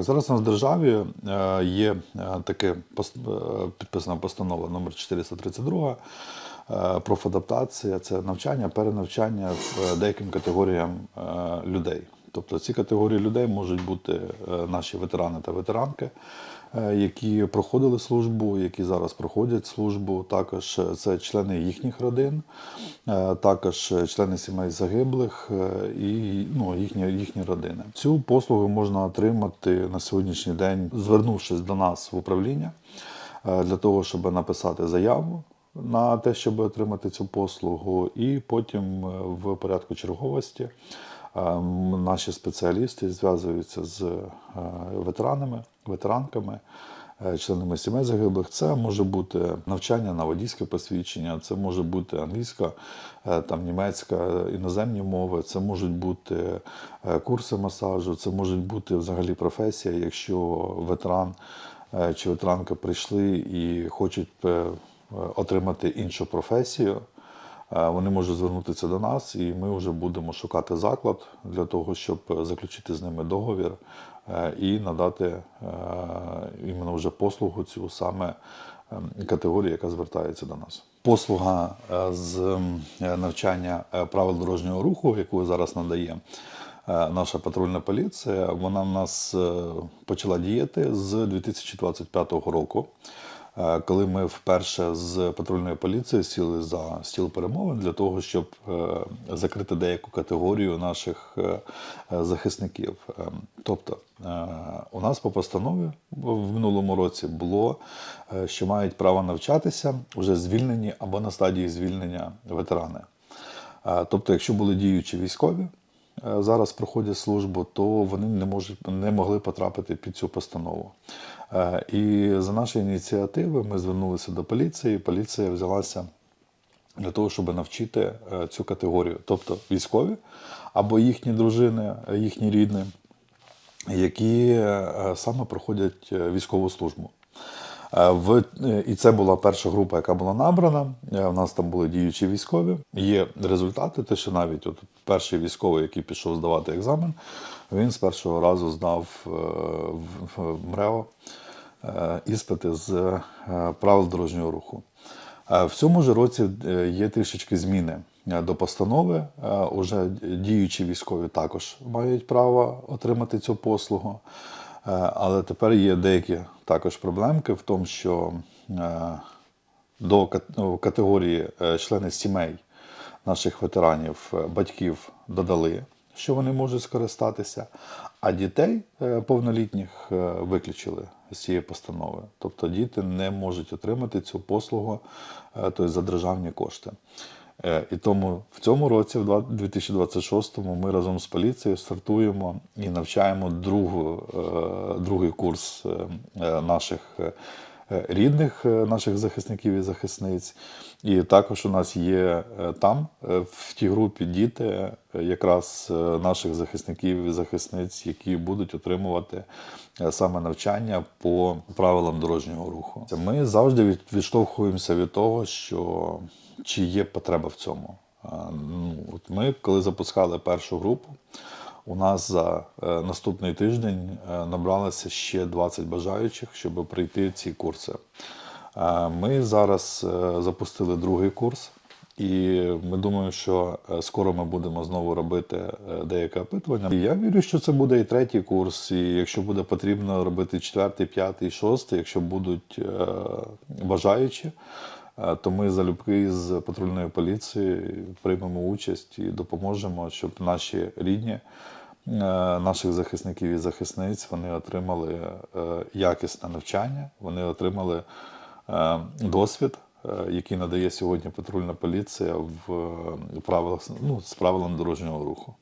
Зараз у нас в державі е, є е, таке е, підписана постанова номер 432 е, профадаптація це навчання, перенавчання деяким категоріям людей. Тобто ці категорії людей можуть бути наші ветерани та ветеранки, які проходили службу, які зараз проходять службу. Також е, це члени їхніх родин, е, також е, члени сімей загиблих е, і ну, їхні, їхні родини. Цю послугу можна отримати на сьогоднішній день, звернувшись до нас в управління е, для того, щоб написати заяву. На те, щоб отримати цю послугу, і потім е, в порядку черговості е, наші спеціалісти зв'язуються з е, ветеранами, ветеранками, е, членами сімей загиблих. Це може бути навчання на водійське посвідчення, це може бути англійська, е, там німецька, іноземні мови, це можуть бути е, курси масажу, це можуть бути взагалі професія, якщо ветеран е, чи ветеранка прийшли і хочуть е, отримати іншу професію. Е, Вони можуть звернутися до нас, і ми вже будемо шукати заклад для того, щоб заключити з ними договір е, і надати е, іменно вже послугу цю саме е, категорії, яка звертається до нас. Послуга з навчання правил дорожнього руху, яку зараз надає наша патрульна поліція, вона в нас почала діяти з 2025 року. Е, коли ми вперше з патрульною поліцією сіли за стіл перемовин для того, щоб е, закрити деяку категорію наших е, захисників. Тобто у нас по постанові в минулому році було, що мають право навчатися вже звільнені або на стадії звільнення ветерани. Тобто, якщо були діючі військові, зараз проходять службу, то вони не можуть не могли потрапити під цю постанову. Е, І за нашої ініціативи ми звернулися до поліції. Поліція взялася для того, щоб навчити е, цю категорію, тобто військові або їхні дружини, е, їхні рідні, які е, саме проходять е, військову службу. Е, В, е, і це була перша група, яка була набрана. Е, У нас там були діючі військові. Є результати, те, що навіть от перший військовий, який пішов здавати екзамен, він з першого разу здав е, в- МРЕО е, іспити з е, правил дорожнього руху. Е, В цьому ж році е, є трішечки зміни е, до постанови. Е, Уже діючі військові також мають право отримати цю послугу. Е, Але тепер є деякі також проблемки в тому, що е, до ну, категорії е, члени сімей наших ветеранів, е, батьків додали, що вони можуть скористатися, а дітей повнолітніх виключили з цієї постанови. Тобто діти не можуть отримати цю послугу тобто за державні кошти. Е, І тому в цьому році, в два- 2026-му, ми разом з поліцією стартуємо і навчаємо другу, е, другий курс е, наших рідних е, наших захисників і захисниць. І також у нас є е, там, е, в тій групі діти е, якраз е, наших захисників і захисниць, які будуть отримувати е, саме навчання по правилам дорожнього руху. Ми завжди від- відштовхуємося від того, що чи є потреба в цьому. Ну, от ми, коли запускали першу групу, у нас за е, наступний тиждень е, набралося ще 20 бажаючих, щоб пройти ці курси. Е, Ми зараз запустили другий курс, і ми думаємо, що скоро ми будемо знову робити деяке опитування. І я вірю, що це буде і третій курс, і якщо буде потрібно робити четвертий, п'ятий, шостий, якщо будуть бажаючі. То ми залюбки з патрульної поліції приймемо участь і допоможемо, щоб наші рідні, наших захисників і захисниць вони отримали е, якісне навчання, вони отримали е, досвід, е, який надає сьогодні патрульна поліція в е, правилах ну, з правилами дорожнього руху.